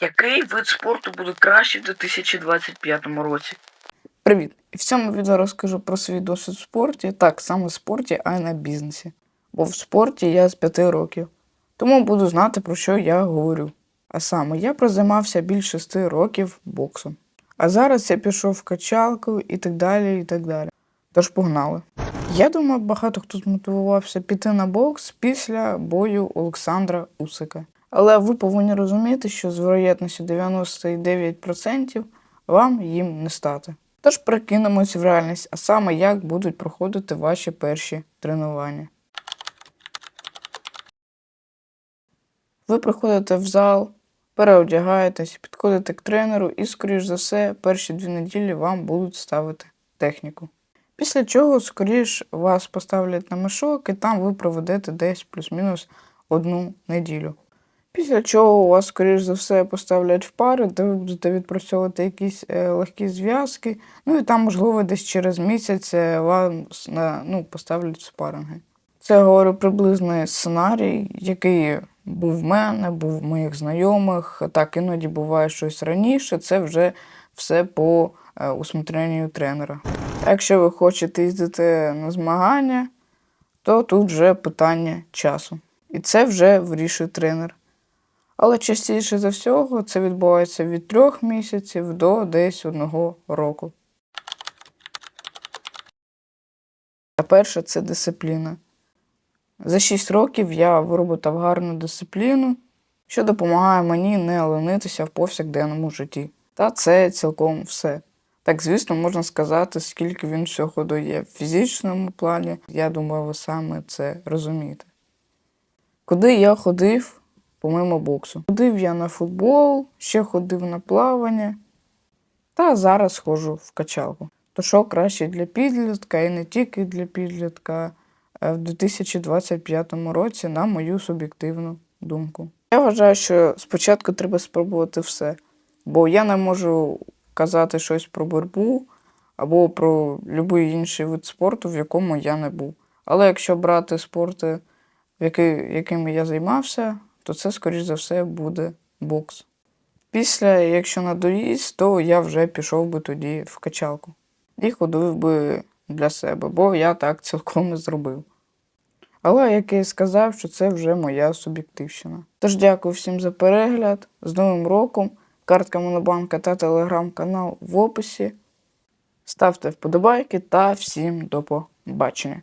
Який вид спорту буде краще в 2025 році? Привіт! І в цьому відео розкажу про свій досвід в спорті, так саме в спорті, а й на бізнесі. Бо в спорті я з 5 років, тому буду знати, про що я говорю. А саме я прозаймався більше 6 років боксом. А зараз я пішов в качалку і так далі, і так далі. Тож погнали. Я думаю, багато хто змотивувався піти на бокс після бою Олександра Усика. Але ви повинні розуміти, що з вероятністю 99% вам їм не стати. Тож прикинемось в реальність, а саме як будуть проходити ваші перші тренування. Ви приходите в зал, переодягаєтесь, підходите к тренеру і, скоріш за все, перші дві неділі вам будуть ставити техніку. Після чого, скоріш, вас поставлять на мішок і там ви проведете десь плюс-мінус одну неділю. Після чого вас, скоріш за все, поставлять в пари, де ви будете відпрацьовувати якісь е, легкі зв'язки. Ну і там, можливо, десь через місяць е, вам на, ну, поставлять спаринги. Це говорю приблизний сценарій, який був в мене, був в моїх знайомих. Так, іноді буває щось раніше. Це вже все по е, усмотренню тренера. Якщо ви хочете їздити на змагання, то тут вже питання часу. І це вже вирішує тренер. Але частіше за всього це відбувається від трьох місяців до десь одного року. А перше це дисципліна. За 6 років я виробив гарну дисципліну, що допомагає мені не ленитися в повсякденному житті. Та це цілком все. Так, звісно, можна сказати, скільки він всього дає в фізичному плані. Я думаю, ви саме це розумієте. Куди я ходив, помимо боксу? Ходив я на футбол, ще ходив на плавання, та зараз ходжу в качалку. То що краще для підлітка і не тільки для підлітка в 2025 році, на мою суб'єктивну думку. Я вважаю, що спочатку треба спробувати все, бо я не можу казати щось про боротьбу або про будь-який інший вид спорту, в якому я не був. Але якщо брати спорти, якими я займався, то це, скоріш за все, буде бокс. Після, якщо надоїсть, то я вже пішов би тоді в качалку і ходив би для себе, бо я так цілком і зробив. Але як я і сказав, що це вже моя суб'єктивщина. Тож дякую всім за перегляд. З Новим роком. Картка Монобанка та телеграм-канал в описі. Ставте вподобайки та всім до побачення.